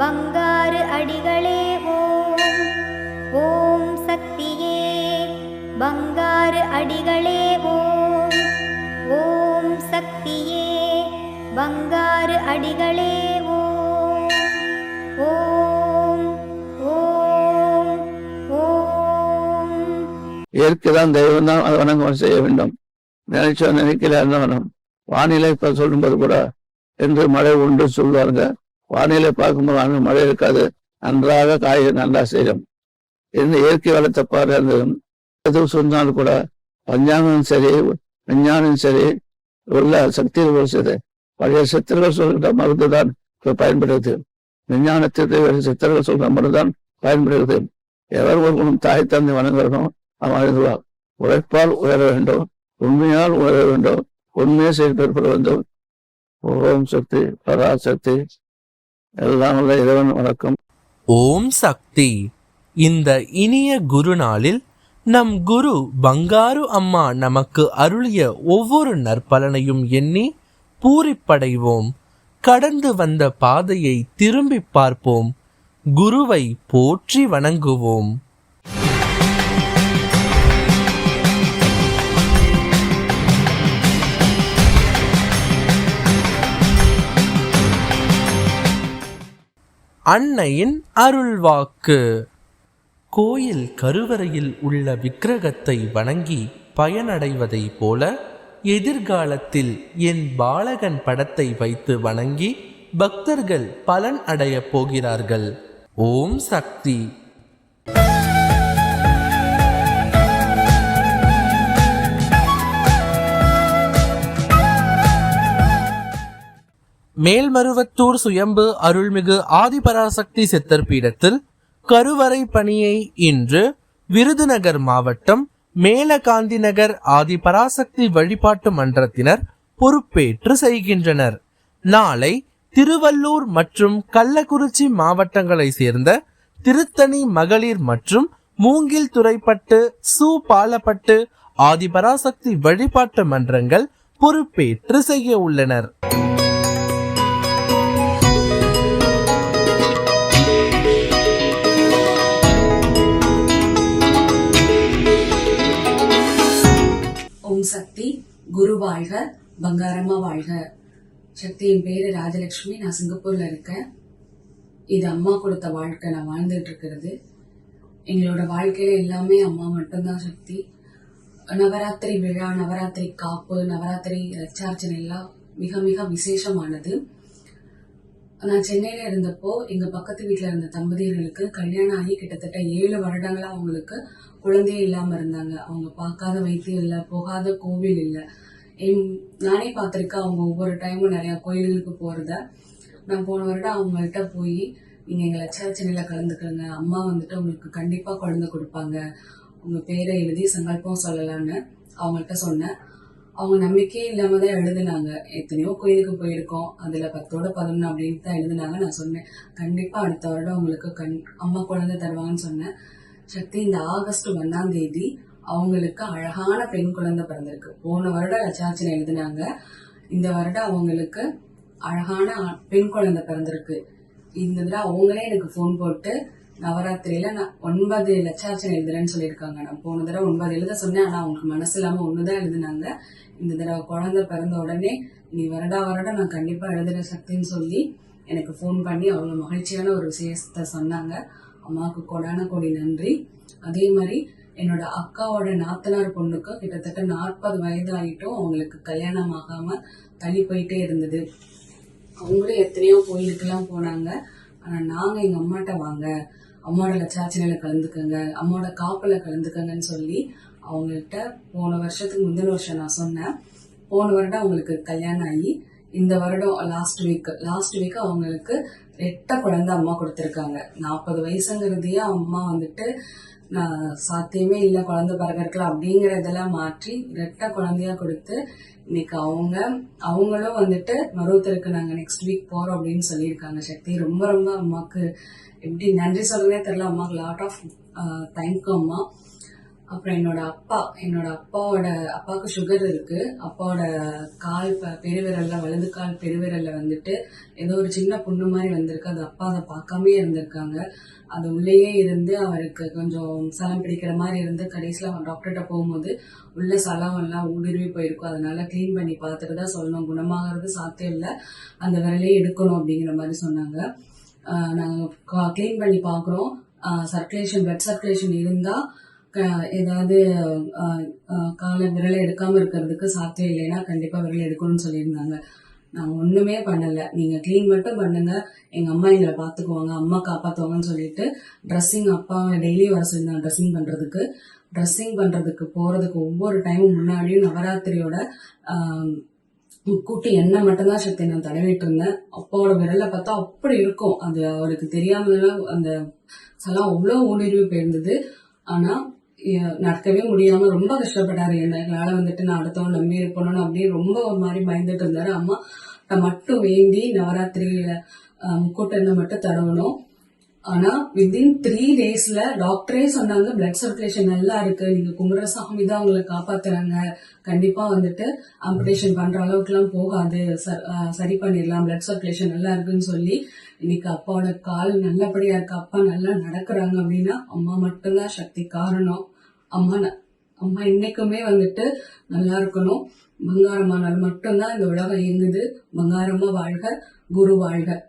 பங்காரு அடிகளே ஓம். ஓம் சக்தியே பங்காரு அடிகளே ஓம். ஓம் சக்தியே பங்காரு அடிகளே ஓம். ஓம் ஓம் ஓம். தெய்வம் தான் அதை வணங்கம் செய்ய வேண்டும். நினைச்சோ நினைக்கல இருந்தவனும் வானிலை இப்ப சொல்லும்போது கூட என்று மழை உண்டு சொல்லுவாங்க வானிலை பார்க்கும்போது வானிலை மழை இருக்காது. நன்றாக காய்கறி நல்லா செய்யும் இந்த இயற்கை வளத்தை பாரு எது சொன்னாலும் கூட பஞ்சாங்கம் சரி விஞ்ஞானம் சரி உள்ள சக்தி சரி பழைய சித்தர்கள் சொல்கிற மருந்து தான் இப்ப விஞ்ஞானத்திற்கு சித்தர்கள் சொல்கிற மருந்து தான் பயன்படுகிறது. எவர் ஒருவனும் தாய் தந்தை வணங்குறனோ அவன் அழுதுவார் உழைப்பால் உயர வேண்டும் உண்மையால் உயர வேண்டும் உண்மையை செயல்பட வேண்டும். ஓம் சக்தி பராசக்தி எல்லாம் உள்ள இறைவன் வணக்கம். ஓம் சக்தி. இந்த இனிய குரு நாளில் நம் குரு பங்காரு அம்மா நமக்கு அருளிய ஒவ்வொரு நற்பலனையும் எண்ணி பூரிப்படைவோம். கடந்து வந்த பாதையை திரும்பி பார்ப்போம். குருவை போற்றி வணங்குவோம். அன்னையின் அருள்வாக்கு. கோயில் கருவறையில் உள்ள விக்கிரகத்தை வணங்கி பயனடைவதைப் போல எதிர்காலத்தில் என் பாலகன் படத்தை வைத்து வணங்கி பக்தர்கள் பலன் அடையப் போகிறார்கள். ஓம் சக்தி. மேல்மருவத்தூர் சுயம்பு அருள்மிகு ஆதிபராசக்தி சித்தர் பீடத்தில் கருவறை பணியை இன்று விருதுநகர் மாவட்டம் மேலகாந்தி நகர் ஆதிபராசக்தி வழிபாட்டு மன்றத்தினர் பொறுப்பேற்று செய்கின்றனர். நாளை திருவள்ளூர் மற்றும் கள்ளக்குறிச்சி மாவட்டங்களை சேர்ந்த திருத்தணி மகளிர் மற்றும் மூங்கில் துறைப்பட்டு சு பாலப்பட்டு ஆதிபராசக்தி வழிபாட்டு மன்றங்கள் பொறுப்பேற்று செய்ய உள்ளனர். வாழ்க பங்காரமா வாழ்க. சக்தி என் பேரு ராஜலட்சுமி. நான் சிங்கப்பூர்ல இருக்கேன். இது அம்மா கொடுத்த வாழ்க்கை. நான் வாழ்ந்துட்டு இருக்கிறது எங்களோட வாழ்க்கையில எல்லாமே அம்மா மட்டும்தான் சக்தி. நவராத்திரி விழா நவராத்திரி காப்பு நவராத்திரி ரச்சார்ச்சனை எல்லாம் மிக மிக விசேஷமானது. நான் சென்னையில இருந்தப்போ எங்க பக்கத்து வீட்டில் இருந்த தம்பதியர்களுக்கு கல்யாணம் ஆகி கிட்டத்தட்ட ஏழு வருடங்களா அவங்களுக்கு குழந்தையே இல்லாம இருந்தாங்க. அவங்க பார்க்காத வைத்தியம் இல்லை போகாத கோவில் இல்லை. நானே பார்த்துருக்கேன் அவங்க ஒவ்வொரு டைமும் நிறைய கோயில்களுக்கு போகிறத நான் போன வருடம் அவங்கள்ட்ட போய் நீங்கள் எங்களை சர்ச்சனையில் கலந்துக்கிறங்க அம்மா வந்துட்டு உங்களுக்கு கண்டிப்பாக குழந்தை கொடுப்பாங்க. உங்கள் பேரை எழுதி சங்கல்பம் சொல்லலாம்னு அவங்கள்ட்ட சொன்னேன். அவங்க நம்பிக்கையே இல்லாமல் தான் எழுதுனாங்க. எத்தனையோ கோயிலுக்கு போயிருக்கோம். அதில் பத்தோட பதினொன்று அப்படின்னு தான் எழுதுனாங்க. நான் சொன்னேன் கண்டிப்பாக அடுத்த வருடம் உங்களுக்கு கண் அம்மா குழந்தை தருவாங்கன்னு சொன்னேன். சக்தி இந்த ஆகஸ்ட் ஒன்றாம் தேதி அவங்களுக்கு அழகான பெண் குழந்தை பிறந்திருக்கு. போன வருடம் லட்சார்ச்சனை எழுதினாங்க. இந்த வருடம் அவங்களுக்கு அழகான பெண் குழந்தை பிறந்திருக்கு. இந்த தடவை அவங்களே எனக்கு ஃபோன் போட்டு நவராத்திரியில நான் ஒன்பது லட்சார்ச்சனை எழுதுறேன்னு சொல்லியிருக்காங்க. நான் போன தடவை ஒன்பது எழுத சொன்னேன். ஆனால் அவங்களுக்கு மனசு ஒன்று தான் எழுதுனாங்க. இந்த தடவை குழந்தை பிறந்த உடனே நீ வருடா வருடம் நான் கண்டிப்பாக எழுதுகிற சக்தின்னு சொல்லி எனக்கு ஃபோன் பண்ணி அவ்வளோ மகிழ்ச்சியான ஒரு விஷயத்த சொன்னாங்க. அம்மாவுக்கு கொடான கொடி நன்றி. அதே மாதிரி என்னோட அக்காவோட நாத்தனார் பொண்ணுக்கு கிட்டத்தட்ட நாற்பது வயது ஆகிட்டும் அவங்களுக்கு கல்யாணம் ஆகாம தள்ளி போயிட்டே இருந்தது. அவங்களும் எத்தனையோ கோயிலுக்கெல்லாம் போனாங்க. ஆனா நாங்க எங்க அம்மாட்ட வாங்க. அம்மாவோட லட்சாச்சனையில கலந்துக்கங்க. அம்மாவோட காப்பில் கலந்துக்கங்கன்னு சொல்லி அவங்கள்ட்ட போன வருஷத்துக்கு முந்தின வருஷம் நான் சொன்னேன். போன வருடம் அவங்களுக்கு கல்யாணம் ஆகி இந்த வருடம் லாஸ்ட் வீக் லாஸ்ட் வீக் அவங்களுக்கு ரெட்ட குழந்தை அம்மா கொடுத்துருக்காங்க. நாற்பது வயசுங்கிறதையே அம்மா வந்துட்டு சாத்தியமே இல்லை குழந்தை பிறகு அப்படிங்கிற இதெல்லாம் மாற்றி ரெட்டை குழந்தையா கொடுத்து இன்னைக்கு அவங்க அவங்களும் வந்துட்டு மருவத்தருக்கு நாங்க நெக்ஸ்ட் வீக் போறோம் அப்படின்னு சொல்லியிருக்காங்க சக்தி. ரொம்ப ரொம்ப அம்மாக்கு எப்படி நன்றி சொல்றதே தெரியல. அம்மாக்கு லாட் ஆஃப் தேங்க்யூ அம்மா. அப்புறம் என்னோட அப்பா என்னோட அப்பாவோட அப்பாவுக்கு சுகர் இருக்கு. அப்பாவோட கால் பெருவிரல்ல வலது கால் பெருவிரல்ல வந்துட்டு ஏதோ ஒரு சின்ன புண்ணு மாதிரி வந்திருக்கு. அது அப்பா அதை பார்க்காமே இருந்திருக்காங்க. அது உள்ளேயே இருந்து அவருக்கு கொஞ்சம் சலம் பிடிக்கிற மாதிரி இருந்து கடைசியில் டாக்டர்கிட்ட போகும்போது உள்ள சலம் எல்லாம் ஊடுருவி போயிருக்கும். அதனால க்ளீன் பண்ணி பார்த்துட்டு தான் சொல்லணும். குணமாகிறது சாத்தியம் இல்லை. அந்த விரலையே எடுக்கணும் அப்படிங்கிற மாதிரி சொன்னாங்க. நாங்கள் க்ளீன் பண்ணி பார்க்குறோம். சர்க்குலேஷன் பிளட் சர்க்குலேஷன் இருந்தால் ஏதாவது காலை விரலை எடுக்காம இருக்கிறதுக்கு சாத்தியம் இல்லைன்னா கண்டிப்பா விரல் எடுக்கணும்னு சொல்லியிருந்தாங்க. நான் ஒண்ணுமே பண்ணல. நீங்க க்ளீன் மட்டும் பண்ணுங்க. எங்க அம்மா எங்களை பாத்துக்குவாங்க. அம்மா காப்பாத்துவாங்கன்னு சொல்லிட்டு ட்ரெஸ்ஸிங் அப்பா டெய்லி வர சொல்லியிருந்தாங்க ட்ரெஸ்ஸிங் பண்றதுக்கு ட்ரெஸ்ஸிங் பண்றதுக்கு போறதுக்கு ஒவ்வொரு டைமும் முன்னாடியும் நவராத்திரியோட கூட்டி எண்ணெய் மட்டும்தான் சக்தி நான் தடவிட்டு இருந்தேன். அப்பாவோட விரலை பார்த்தா அப்படி இருக்கும். அது அவருக்கு தெரியாமலாம் அந்த சலம் அவ்வளோ ஊடுருவி போயிருந்தது. ஆனா நடக்கவே முடியாம ரொம்ப கஷ்டப்பட்டாரு. எங்களால வந்துட்டு நான் அடுத்தவன் நம்பி இருக்கணும்னு அப்படின்னு ரொம்ப ஒரு மாதிரி பயந்துட்டு இருந்தாரு. அம்மா மட்டும் வேண்டி நவராத்திரியில அஹ், மட்டும் தடவணும். ஆனா வித்தின் த்ரீ டேஸ்ல டாக்டரே சொன்னாங்க பிளட் சர்க்குலேஷன் நல்லா இருக்கு நீங்க குமரசாமி தான் உங்களை காப்பாத்துறாங்க. கண்டிப்பா வந்துட்டு ஆம்புடேஷன் பண்ற அளவுக்கு எல்லாம் போகாது. ச- சரி பண்ணிடலாம் பிளட் சர்க்குலேஷன் நல்லா இருக்குன்னு சொல்லி இன்னைக்கு அப்பாவோட கால் நல்லபடியா இருக்கு. அப்பா நல்லா நடக்கிறாங்க அப்படின்னா அம்மா மட்டும்தான் சக்தி காரணம். அம்மா அம்மா இன்னைக்குமே வந்துட்டு நல்லா இருக்கணும். பங்காரமானால் மட்டும்தான் இந்த உலகம் இயங்குது. பங்காரமா வாழ்க குரு வாழ்க.